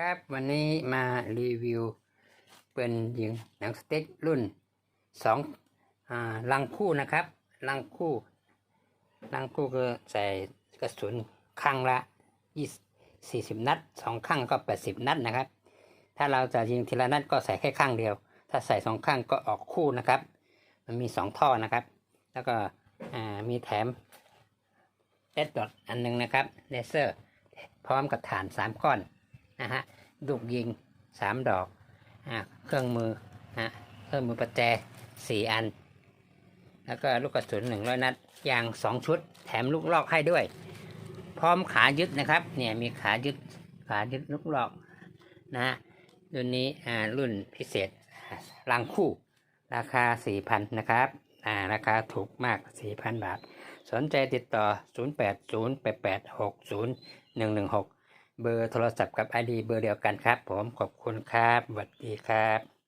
ครับวันนี้มารีวิวเปืนยิงหนังสติ๊กรุ่นสองอลังคู่นะครับ ลังคู่ ลังคู่ก็ใส่กระสุนข้างละยี่สี่สิบนัดสองข้างก็แปดสิบนัดนะครับ ถ้าเราจะยิงทีละนัดก็ใส่แค่ข้างเดียว ถ้าใส่สองข้างก็ออกคู่นะครับ มันมีสองท่อนะครับ แล้วก็มีแถมเลดดอทอันหนึงนะครับเลเซอร์ พร้อมกับฐานสามก้อน นะฮะลูกยิงสามดอกอ่าเครื่องมือฮะเครื่องมือประแจสี่อัน แล้วก็ลูกกระสุนหนึ่งร้อยนัดยางสองชุด แถมลูกลอกให้ด้วย พร้อมขายึดนะครับ เนี่ยมีขายึดขายึดลูกลอกนะฮะรุ่นนี้อ่ารุ่นพิเศษรังคู่ราคาสี่พันนะครับ อ่า ราคาถูกมากสี่พันบาท สนใจติดต่อ 0808860116 เบอร์โทรศัพท์กับไอดีเบอร์เดียวกันครับ ผมขอบคุณครับสวัสดีครับ